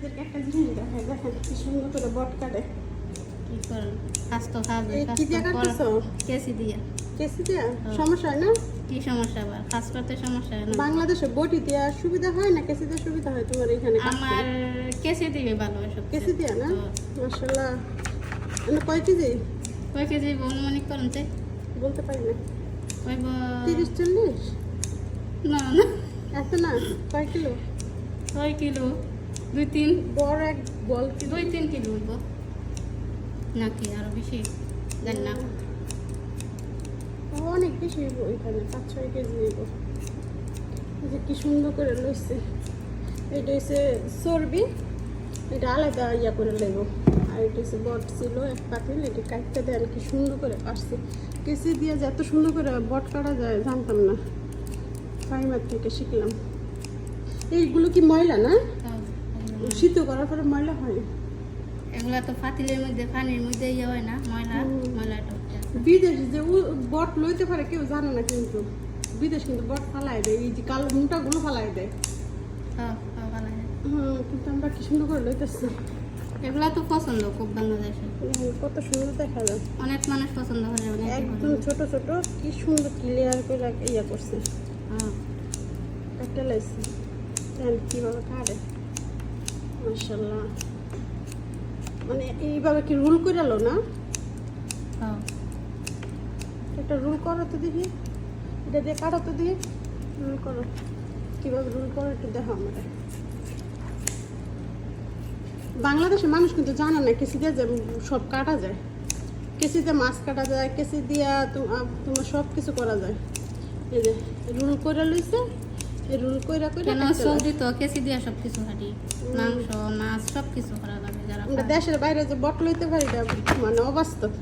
আপনাদেরকে একটা জিনিস দেখাই দেখেন কি সুন্দর করে বট কাটে। কি করেন? কাজ তো খাবে কি দিয়ে করা- কেসি দিয়ে। কেসি দিয়া। সমস্যা হয় না? কি সমস্যা আবার? কাজ করতে সমস্যা হয় না। বাংলাদেশে বটি দেওয়া সুবিধা হয় না কেসি দিয়ে সুবিধা হয় তোমার এখানে আমার কেসি দিয়ে ভালো সব কেসি দিয়া না? মাশাল্লাহ মানে কয় কেজি? কয় কেজি অনুমানিক করেন যে বলতে পারি না। তিরিশ চল্লিশ? না না। এত না? কয় কিলো? ছয় কিলো? দুই তিন বড় এক বল দুই তিন কিলো হইব নাকি আরও বেশি? জানি না। অনেক বেশি হইব ওইখানে, পাঁচ, ছয় কেজি হইব। যে কি সুন্দর করে লইছে। এটা হচ্ছে চর্বি, এটা আলাদা ইয়া করে লইব। আর এটা হচ্ছে বট ছিল, এক পাতিল, এটা কাটতে আর কি সুন্দর করে কাটছে। কেসি দিয়ে যে এত সুন্দর করে বট কাটা যায়, জানতাম না। ফাইমার থেকে শিখলাম। এইগুলো কি ময়লা না? শীত করার পরে ময়লা হয়। এগুলা তো পাতিলের মধ্যে পানির মধ্যে ইয়ে হয় না ময়লা। ময়লাটা বিদেশ যে বট লইতে পারে কেউ জানে না কিন্তু। বিদেশ কিন্তু বট ফালাই দেয় এই যে কালো মুটাগুলো ফালাই দেয়। হ্যাঁ, হ্যাঁ, কিন্তু আমরা কি সুন্দর করে লইতেছি? এগুলা তো পছন্দ খুব বাংলাদেশে। কত সুন্দর দেখা যায়। অনেক মানুষ পছন্দ করে একদম ছোট ছোট কি সুন্দর ক্লিয়ার করে ইয়া করছে। হ্যাঁ। একটা লাইছে। কীভাবে কাটে মাশাল্লাহ মানে এইভাবে কি রুল করে লো না? হ্যাঁ। একটা রুল করো তো দেখি। এটা দিয়ে কাটো তো দেখি। রুল করো। কীভাবে রুল করো একটু দেখো আমাদের বাংলাদেশে মানুষ কিন্তু জানে না কেসি দিয়ে যে সব কাটা যায়। কেসি দিয়ে মাছ কাটা যায় কেসি দিয়া তোমার সব কিছু করা যায়। এই যে রুল করে লইছে। রুল কইরা কইরা লাগে। সৌদি তো কেসি দিয়া সব কিছু হাঁটি মাংস মাছ সব কিছু করা লাগে যারা দেশের বাইরে যে বট লইতে পারি মানে অবাস্তব।